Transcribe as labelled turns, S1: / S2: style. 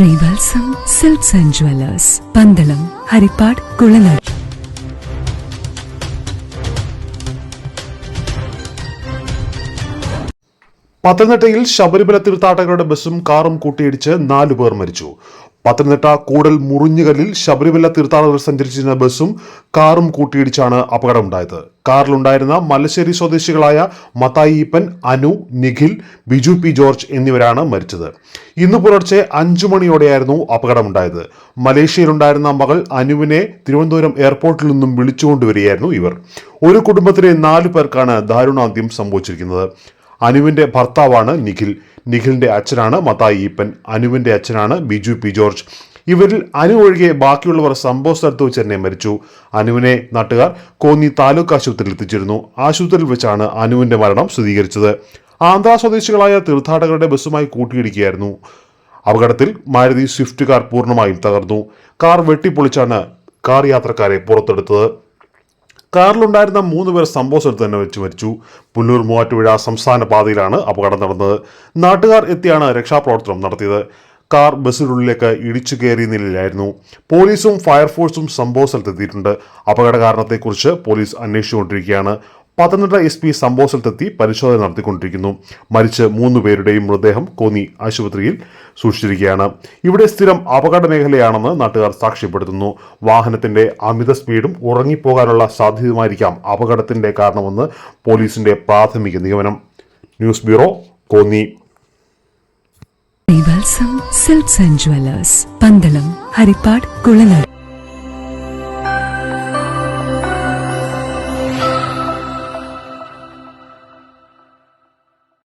S1: Sreevalsam silks and jewellers Pandalam Haripad Kulanada.
S2: പത്തനംതിട്ടയിൽ ശബരിമല തീർത്ഥാടകരുടെ ബസ്സും കാറും കൂട്ടിയിടിച്ച് നാലു പേർ മരിച്ചു. പത്തനംതിട്ട കൂടൽ മുറിഞ്ഞുകല്ലിൽ ശബരിമല തീർത്ഥാടകർ സഞ്ചരിച്ചിരുന്ന ബസ്സും കാറും കൂട്ടിയിടിച്ചാണ് അപകടമുണ്ടായത്. കാറിലുണ്ടായിരുന്ന മലശ്ശേരി സ്വദേശികളായ മത്തായി ഈപ്പൻ അനു നിഖിൽ ബിജു പി ജോർജ് എന്നിവരാണ് മരിച്ചത്. ഇന്ന് പുലർച്ചെ അഞ്ചു മണിയോടെയായിരുന്നു അപകടമുണ്ടായത്. മലേഷ്യയിലുണ്ടായിരുന്ന മകൾ അനുവിനെ തിരുവനന്തപുരം എയർപോർട്ടിൽ നിന്നും വിളിച്ചുകൊണ്ടുവരികയായിരുന്നു ഇവർ. ഒരു കുടുംബത്തിലെ നാലു പേർക്കാണ് ദാരുണാന്ത്യം സംഭവിച്ചിരിക്കുന്നത്. അനുവിന്റെ ഭർത്താവാണ് നിഖിൽ. നിഖിലിന്റെ അച്ഛനാണ് മത്തായി ഈപ്പൻ. അനുവിന്റെ അച്ഛനാണ് ബിജു പി ജോർജ്. ഇവരിൽ അനു ഒഴികെ ബാക്കിയുള്ളവർ സംഭവ സ്ഥലത്ത് വെച്ച് തന്നെ മരിച്ചു. അനുവിനെ നാട്ടുകാർ കോന്നി താലൂക്ക് ആശുപത്രിയിൽ എത്തിച്ചിരുന്നു. ആശുപത്രിയിൽ വെച്ചാണ് അനുവിന്റെ മരണം സ്ഥിരീകരിച്ചത്. ആന്ധ്ര സ്വദേശികളായ തീർത്ഥാടകരുടെ ബസ്സുമായി കൂട്ടിയിടിക്കുകയായിരുന്നു. അപകടത്തിൽ മാരുതി സ്വിഫ്റ്റ് കാർ പൂർണമായും തകർന്നു. കാർ വെട്ടിപ്പൊളിച്ചാണ് കാർ യാത്രക്കാരെ പുറത്തെടുത്തത്. കാറിലുണ്ടായിരുന്ന മൂന്ന് പേർ സംഭവ സ്ഥലത്ത് തന്നെ വെച്ച് മരിച്ചു. പുല്ലൂർ മൂവാറ്റുപുഴ സംസ്ഥാന പാതയിലാണ് അപകടം നടന്നത്. നാട്ടുകാർ എത്തിയാണ് രക്ഷാപ്രവർത്തനം നടത്തിയത്. കാർ ബസ്സിനുള്ളിലേക്ക് ഇടിച്ചു കയറിയ നിലയിലായിരുന്നു. പോലീസും ഫയർഫോഴ്സും സംഭവ സ്ഥലത്തെത്തിയിട്ടുണ്ട് അപകട കാരണത്തെക്കുറിച്ച് പോലീസ് അന്വേഷിച്ചുകൊണ്ടിരിക്കുകയാണ്. പത്തനംതിട്ട എസ് പി സംഭവ സ്ഥലത്തെത്തി പരിശോധന നടത്തിക്കൊണ്ടിരിക്കുന്നു. മരിച്ച മൂന്ന് പേരുടെയും മൃതദേഹം കോന്നി ആശുപത്രിയിൽ സൂക്ഷിച്ചിരിക്കുകയാണ്. ഇവിടെ സ്ഥിരം അപകട മേഖലയാണെന്ന് നാട്ടുകാർ സാക്ഷ്യപ്പെടുത്തുന്നു. വാഹനത്തിന്റെ അമിത സ്പീഡും ഉറങ്ങിപ്പോകാനുള്ള സാധ്യതയുമായിരിക്കാം അപകടത്തിന്റെ കാരണമെന്ന് പോലീസിന്റെ പ്രാഥമിക നിഗമനം. News bureau Konni.
S1: Silks and jewellers Pandalam Haripad Kulanada.